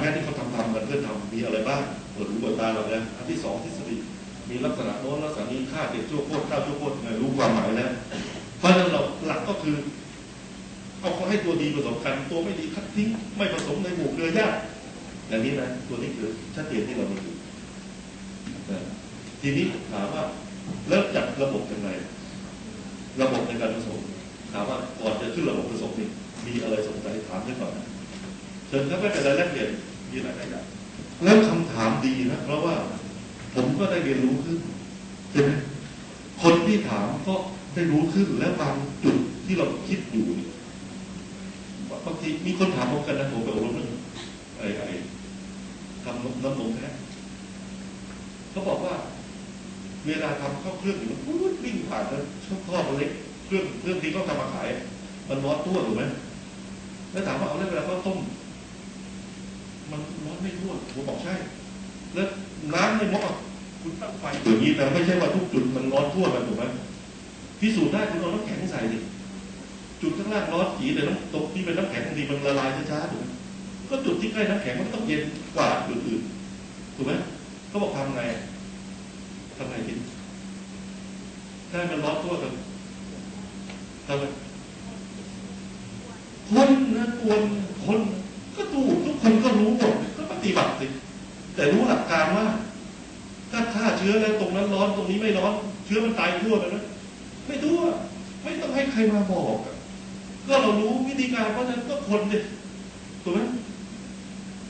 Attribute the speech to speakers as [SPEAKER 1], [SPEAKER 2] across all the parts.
[SPEAKER 1] แพทย์ที่เขาทำทำกันเพื่อทำมีอะไรบ้างเปิดหูเปิดตาเราแล้วอันที่สองทฤษฎีมีลักษณะโน้นลักษณะนี้ค่าเด็กชั่วโคตรค่าชั่วโคตรไงรู้ความหมายแล้ว เพราะฉะนั้นเราหลักก็คือ เอาเขาให้ตัวดีผสมกันตัวไม่ดีคัดทิ้งไม่ผสมในหมู่เครือญาติอย่างนี้นะตัวนี้คือชัดเจนที่เรามีอยู่ทีนี้ถามว่าเริ่มจัดระบบยังไงระบบในการผสมถามว่าก่อนจะขึ้นระบบผสมนี่มีอะไรสงสัยถามได้ก่อนเชิญครับไม่เป็นไรแลกเปลี่ยน มีหลายอย่างแล้วคำถามดีนะเพราะว่าผมก็ได้เรียนรู้ขึ้นใช่ไหมคนที่ถามก็ได้รู้ขึ้นและบางจุดที่เราคิดอยู่บางทีมีคนถามผมกันนะผมไปอบรมเรื่องไอ้ไอ้ทำน้ำน้ำนมแพ้เขาบอกว่า เวลาทำข้าวเครื่องอยู่มันปุ๊บวิ่งผ่านแล้วช่องท่อมันเล็กเครื่องเครื่องที่เขาทำมาขาย มันร้อนตัวถูกไหมแล้วถามว่าเอาแล้วเวลาเขาต้ม มันร้อนไม่ทั่วผมบอกใช่ แล้วน้ำในหม้อคุณตั้งไฟอย่างนี้แต่ไม่ใช่ว่าทุกจุดมันร้อนทั่วกันถูกไหมพิสูจน์ได้คุณเอาน้ำแข็งใส่ดิจุดข้างล่างร้อนจีแต่น้ำตกที่เป็นน้ำแข็งบางทีมันละลายช้าๆถูกไหมก็จุดที่ใกล้น้ำแข็งมันต้องเย็นกว่าจุดอื่นถูกไหมเขาบอกทำไงทำไงกินถ้ามันร้อนทั่วกันทำไงคนนะกวนคนก็ถูกทุกคนก็รู้หมดก็ปฏิบัติสิแต่รู้หลักการว่า ถ้าฆ่าเชื้อแล้วตรง นี้ไม่ร้อน เชื้อมันตายทั่วไปนะไม่ทั่วไม่ต้องให้ใครมาบอกก็เรารู้วิธีการเพราะฉะนั้นก็คนเนี่ยถูกไหม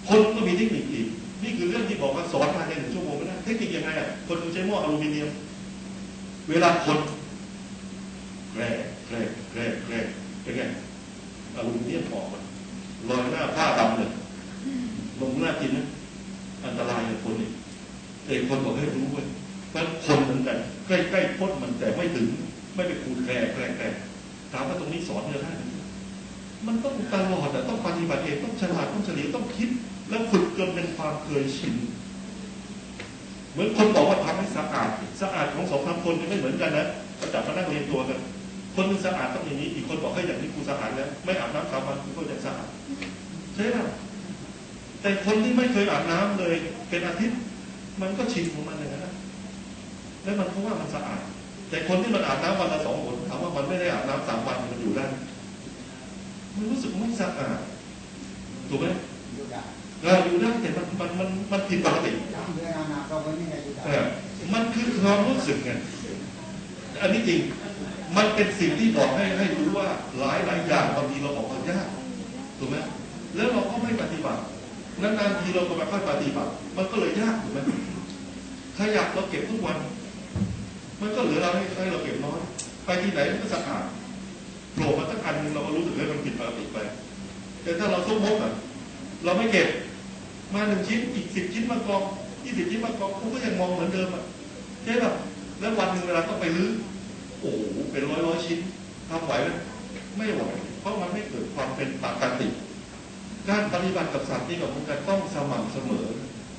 [SPEAKER 1] คนก็มีเทคนิคอีกนี่คือเรื่องที่บอกว่าสอนภายในหนึ่งชั่วโมงไม่ได้เทคนิคยังไงอะคนใช้หม้ออลูมิเนียม เวลาคนแกรกแกรกแกรกแกรกเป็นไงอลูมิเนียมออกมาลอยหน้าผ้าดำเลยลงหน้ากินนะอันตรายกับคนนี่แต่คนบอกให้รู้เว้ย มันคนเหมือนกัน ใกล้ใกล้พ้นมันแต่ไม่ถึง ไม่ไปขูดแกรแกรกแกรกถามว่าตรงนี้สอนเนื้อได้ไหมมันต้องตลอดแต่ต้องปฏิบัติเองต้องฉลาดต้องเฉลียวต้องคิด แล้วฝึกจนเป็นความเคยชินเหมือนคนบอกว่าทำให้สะอาดสะอาดของสองสามคนไม่เหมือนกันนะเราจับมานั่งเรียนตัวกันคนนึงสะอาดต้องอย่างนี้ อีกคนบอกให้อย่างนี้กูสะอาดแล้วไม่อาบน้ำสามวันกูก็จะสะอาดใช่ไหมแต่คนที่ไม่เคยอาบน้ำเลย เป็นอาทิตย์ มันก็ชินของมันเลย แล้วมันเพราะว่ามันสะอาด แต่คนที่มันอาบน้ำวันละสองหนถามว่ามันไม่ได้อาบน้ำสามวันมันอยู่ได้มันรู้สึกไม่สะอาดถูกไหม
[SPEAKER 2] อยู่ได้
[SPEAKER 1] เราอยู่ได้แต่มันมันมันมันผิดปกติ
[SPEAKER 2] ทำเรื่องนาเราไม่มีอะไรอยู่ได้
[SPEAKER 1] เออมันคือความรู้สึกไงอันนี้จริงมันเป็นสิ่งที่บอกให้ให้รู้ว่าหลายหลายอย่างบางทีเราบอกว่ายากถูกไหมแล้วเราก็ไม่ปฏิบัตินานๆทีเราก็ไม่ค่อยปฏิบัติ มันก็เลยยากถูกไหมขยะเราเก็บทุกวัน มันก็เหลือเราให้ให้เราเก็บน้อยไปที่ไหนมันก็สะอาดโผล่มาตั้งอันหนึงเราก็รู้สึกว่ามันผิดปกติไป แต่ถ้าเราซุกมกอะเราไม่เก็บมาหนึ่งชิ้นอีกสิบชิ้นมากองยี่สิบชิ้นมากองกูก็ยังมองเหมือนเดิมอะใช่ป่ะแล้ววันหนึ่งเวลาต้องไปรื้อโอ้โหเป็นร้อยร้อยชิ้นทำไหวไหมไม่ไหวเพราะมันไม่เกิดความเป็นปกติ การปฏิบัติกับสัตว์นี่กับมันกันต้องสม่ำเสมอ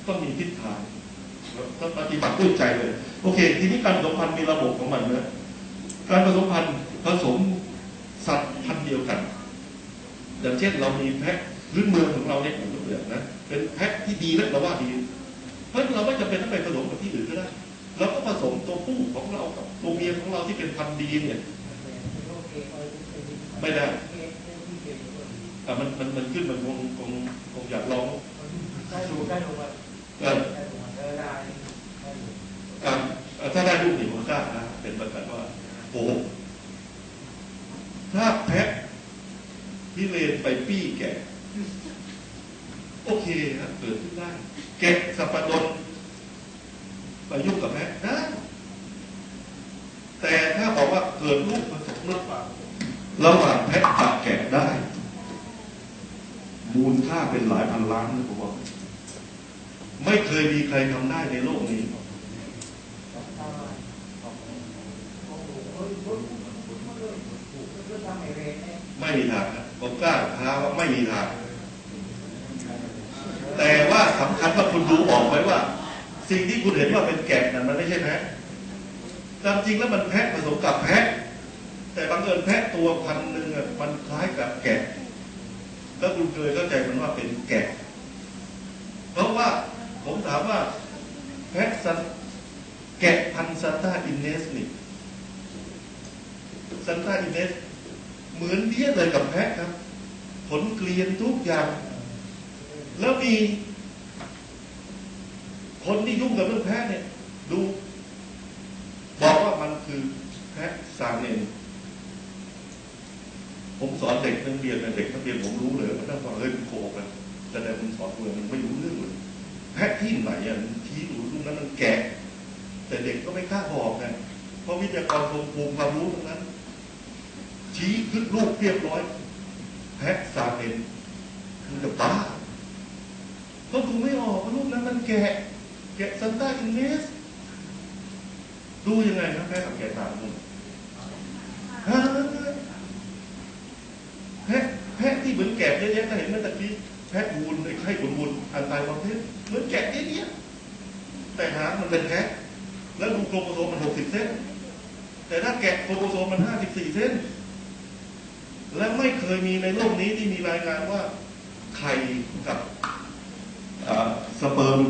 [SPEAKER 1] ต้องมีทิศทาง ปฏิบัติด้วยใจเลย โอเค ทีนี้การผสมพันธุ์มีระบบของมันนะการผสมพันธุ์ผสมสัตว์พันธุ์เดียวกัน อย่างเช่นเรามีแพะพื้นเมืองของเราเนี่ยผมยกตัวอย่างนะเป็นแพะที่ดีแล้วเราว่าดี เพราะเราไม่จำเป็นต้องไปผสมกับที่อื่นก็ได้เราก็ผสมตัวผู้ของเรากับตัวเมียของเราที่เป็นพันธุ์ดีเนี่ย ไม่ได้อ่มันมันมันขึ้นมันคงคงคงอยากลอง
[SPEAKER 2] ได้ดูได้ดูว่า
[SPEAKER 1] เออ
[SPEAKER 2] ได้ดูได้ได้
[SPEAKER 1] อะอะถ้าได้ลูกนี่ผมกล้านะเป็นประกันว่าโอ้ถ้าแพะที่เลนไปปี้แกะ โอเคครับเกิดขึ้นได้ แกะสับปะรดไปยุ่งกับแพะได้แต่ถ้าบอกว่าเกิดลูกผสมหรือเปล่าระหว่างแพะกับแกะได้ มูลค่าเป็นหลายพันล้านนะผม ไม่เคยมีใครทำได้ในโลกนี้ ไม่มีทางผมกล้าท้าว่าไม่มีทางแต่ว่าสำคัญว่าคุณดูออกไหมว่า สิ่งที่คุณเห็นว่าเป็นแกะนั้นมันไม่ใช่แพะตามจริงแล้วมันแพะผสมกับแพะ แต่บังเอิญแพะตัวพันหนึ่งอะมันคล้ายกับแกะแล้วคุณเคยเข้าใจมันว่าเป็นแกะ เพราะว่า ซันแกะพันซันต้าอินเนสนี่ซันต้าอินเนสเหมือนเดียเลยกับแพะครับ ผลเกลียนทุกอย่าง แล้วมี คนที่ยุ่งกับเรื่องแพะเนี่ย ดู บอกว่ามันคือแพะซาเนนผมสอนเด็กนักเรียนนะเด็กนักเรียนผมรู้เลยมันนั่งฟังเฮ้ยมันโกหกนะแต่แต่ผมสอนตัวมันไม่รู้เรื่องเลย แพะที่ไหนอะชี้ดูลูกนั้นมันแกะ แต่เด็กก็ไม่กล้าบอกไงเพราะวิทยากรทรงภูมิความรู้ตรงนั้น ชี้ขึ้นรูปเรียบร้อย แพะซาเนนคือจะบ้าเขาดูไม่ออกว่ารูปนั้นมันแกะ แกะซันต้าอินเนสดูยังไงครับแพะกับแกะต่างกันฮะแพะแพะที่เหมือนแกะเยอะๆก็เห็นเมื่อตะกี้ แพะวูนไอ้ไข่ขุนวูนอันตายประเภทเหมือนแกะเนี้ยแต่หางมันเป็นแพะแล้วดูโครโมโซมมันหกสิบเส้น แต่ถ้าแกะโครโมโซมมันห้าสิบสี่เส้น และไม่เคยมีในโลกนี้ที่มีรายงานว่าไข่กับอ่าสเปิร์ม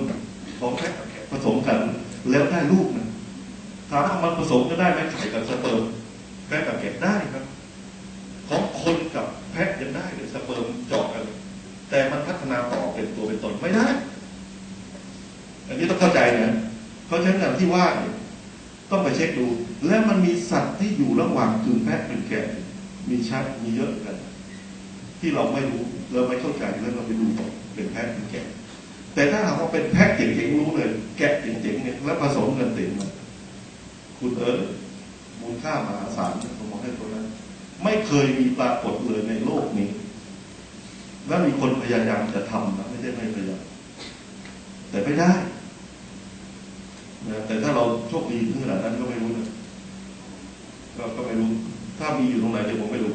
[SPEAKER 1] ของแพะกับแกะผสมกันแล้วได้ลูกนะถามว่ามันผสมกันได้ไหมไข่กับสเปิร์มแพะกับแกะได้ครับ ของคนกับแพะยังได้เลยสเปิร์มเจาะกัน แต่มันพัฒนาต่อเป็นตัวเป็นตนไม่ได้ อันนี้ต้อง เข้าใจนะเพราะฉะนั้นที่ว่าเนี่ยต้องไปเช็คดู และมันมีสัตว์ที่อยู่ระหว่างกึ่งแพะกึ่งแกะมีชัดมีเยอะกัน ที่เราไม่รู้เราไม่เข้าใจแล้วเราไปดูต่อเป็นแพะเป็นแกะ แต่ถ้าหากว่าเป็นแพะเจ๋งๆรู้เลย แกะเจ๋งๆเนี่ยแล้วผสมกันติดมาคุณเอิร์ธมูลค่ามหาศาลผมบอกให้ตัวนั้นไม่เคยมีปรากฏเลยในโลกนี้ แล้วมีคนพยายามจะทำนะไม่ใช่ไม่พยายามแต่ไม่ได้ นะแต่ถ้าเราโชคดีถึงขนาดนั้นก็ไม่รู้นะก็ก็ไม่รู้ ถ้ามีอยู่ตรงไหนเดี๋ยวผมไม่รู้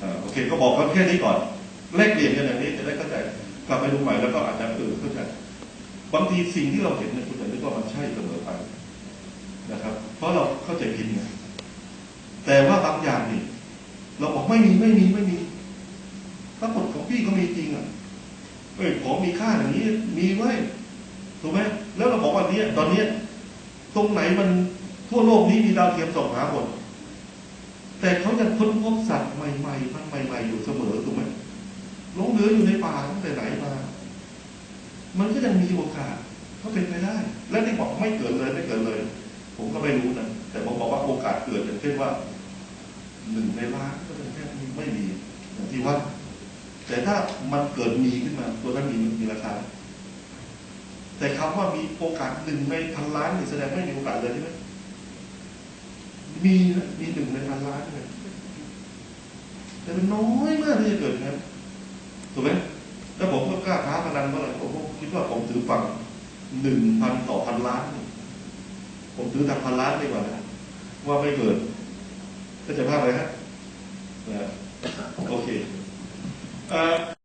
[SPEAKER 1] อ่าโอเค ก็บอกกันแค่นี้ก่อนแลกเปลี่ยนกันอย่างนี้จะได้เข้าใจกลับไปดูใหม่แล้วก็อาจจะเออเข้าใจบางทีสิ่งที่เราเห็นเนี่ยคุณจะนึกว่ามันใช่เสมอไปนะครับ เพราะเราเข้าใจผิดไงแต่ว่าบางอย่างนี่เราบอกไม่มีไม่มีไม่มีปรากฏของพี่ก็มีจริงอะเอ้ยของมีค่าอย่างนี้มีไว้ถูกไหม แล้วเราบอกว่านี้ตอนนี้ตรงไหนมันทั่วโลกนี้มีดาวเทียมส่องหาหมดแต่เขายังค้นพบสัตว์ใหม่ๆมันใหม่ ๆ อยู่เสมอถูกไหมหลงเหลืออยู่ในป่าตั้งแต่ไหนมา มันก็ยังมีโอกาสก็เป็นไปได้ และที่บอกไม่เกิดเลยไม่เกิดเลย ผมก็ไม่รู้นะแต่ผมบอกว่าโอกาสเกิดอย่างเช่นว่าหนึ่งในล้านก็เป็นแค่ไม่มีอย่างที่ว่าแต่ถ้ามันเกิดมีขึ้นมา ตัวนั้นมีมีราคา แต่คำว่ามีโอกาสหนึ่งในพันล้านนี่แสดงไม่มีโอกาสเลยใช่ไหมมีนะมีหนึ่งในพันล้านเลยแต่เป็นน้อยมากที่จะเกิดอย่างนั้นถูกไหมแล้วผมก็กล้าท้าพนันเมื่อไหร่ผมคิดว่าผมถือฝั่งหนึ่งพันต่อพันล้าน ผมถือทางพันล้านดีกว่านะว่าไม่เกิดก็จะภาพอะไรฮะนะโอเคเอ่อ